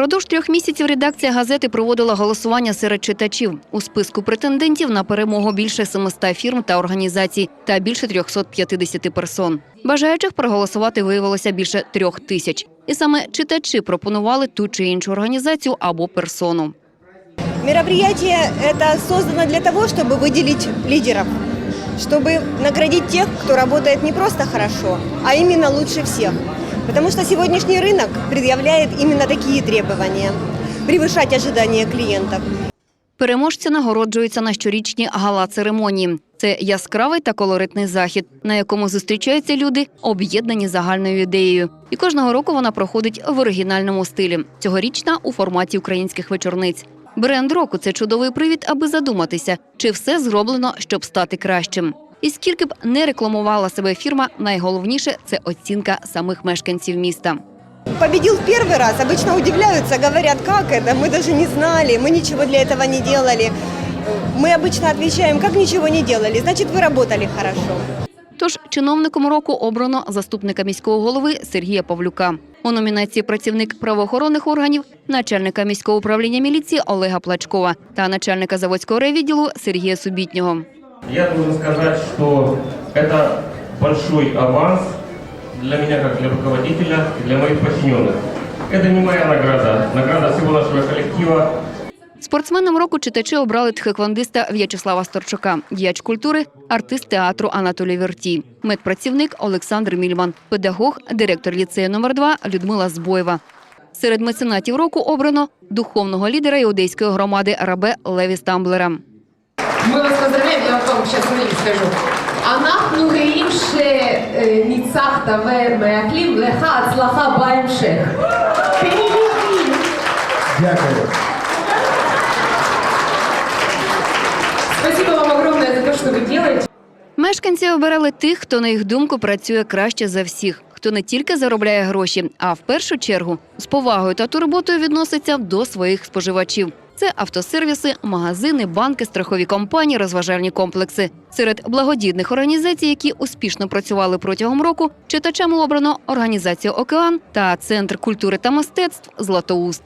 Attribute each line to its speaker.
Speaker 1: Продовж трьох місяців редакція газети проводила голосування серед читачів. У списку претендентів на перемогу більше 700 фірм та організацій та більше 350 персон. Бажаючих проголосувати виявилося більше трьох тисяч. І саме читачі пропонували ту чи іншу організацію або персону.
Speaker 2: Мероприятие это создано для того, чтобы выделить лидеров, чтобы наградить тех, кто работает не просто хорошо, а именно лучше всех. Потому что сегодняшний рынок предъявляет именно такие требования – превышать ожидания клиентов.
Speaker 1: Переможці нагороджуються на щорічній гала-церемонії. Це яскравий та колоритний захід, на якому зустрічаються люди, об'єднані загальною ідеєю. І кожного року вона проходить в оригінальному стилі. Цьогорічна у форматі українських вечорниць. Бренд року це чудовий привід, аби задуматися, чи все зроблено, щоб стати кращим. І скільки б не рекламувала себе фірма, найголовніше це оцінка самих мешканців міста.
Speaker 2: Победил в первый раз, обычно удивляются, говорят, как это, мы даже не знали, мы ничего для этого не делали. Мы обычно отвечаем, как ничего не делали, значит вы работали хорошо.
Speaker 1: Тож чиновником року обрано заступника міського голови Сергія Павлюка. У номінації працівник правоохоронних органів, начальника міського управління міліції Олега Плачкова та начальника заводського райвідділу Сергія Субітнього.
Speaker 3: Я должен сказать, что это большой аванс для меня, как для руководителя, и для моих подчиненных. Это не моя награда, награда всего нашего коллектива.
Speaker 1: Спортсменом року читачі обрали тхеквондиста В'ячеслава Сторчука, діяч культури, артист театру Анатолій Вертій, медпрацівник Олександр Мільман, педагог, директор ліцею номер 2 Людмила Збоєва. Серед меценатів року обрано духовного лідера іудейської громади Рабе Леві Стамблера.
Speaker 4: Мы вас поздравляем, я вам сейчас смотрите скажу. אנחנו גאים שניצחת ומאחלים לך הצלחה בהמשך.
Speaker 5: Дякую.
Speaker 4: Спасибо вам огромное за то, что вы делаете.
Speaker 1: Мешканці обирали тих, хто на їх думку працює краще за всіх, хто не тільки заробляє гроші, а в першу чергу з повагою та турботою відноситься до своїх споживачів. Це автосервіси, магазини, банки, страхові компанії, розважальні комплекси. Серед благодійних організацій, які успішно працювали протягом року, читачами обрано організацію Океан та Центр культури та мистецтв Златоуст.